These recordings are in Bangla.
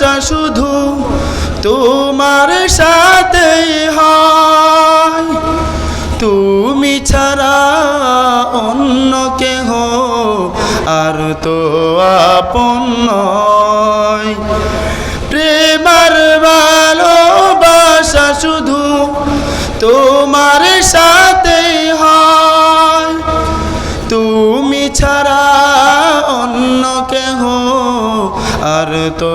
ভালোবাসা শুধু তোমার সাথে হয়। তুমি ছাড়া অন্য কেহ আর তো আপন নয়। প্রেমার ভালোবাসা শুধু তোমার সাথে হয়। তুমি ছাড়া অন্য কেহ আর তো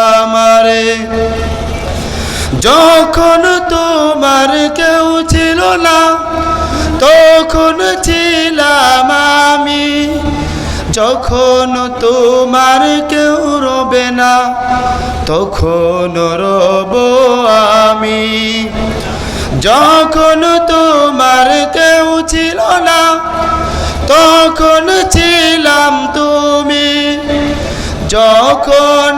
আমারে যখন তোমার কেউ ছিল না, তখন ছিলাম আমি। যখন তোমার কেউ রবে না, তখন রব আমি। যখন তোমার কেউ ছিল না, তখন ছিলাম তুমি। যখন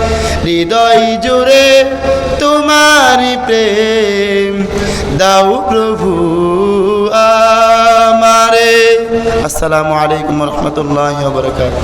হৃদয় জুড়ে তোমারি প্রেম। দাও প্রভু আমারে। আসসালামু আলাইকুম রহমতুল্লাহ বরকাত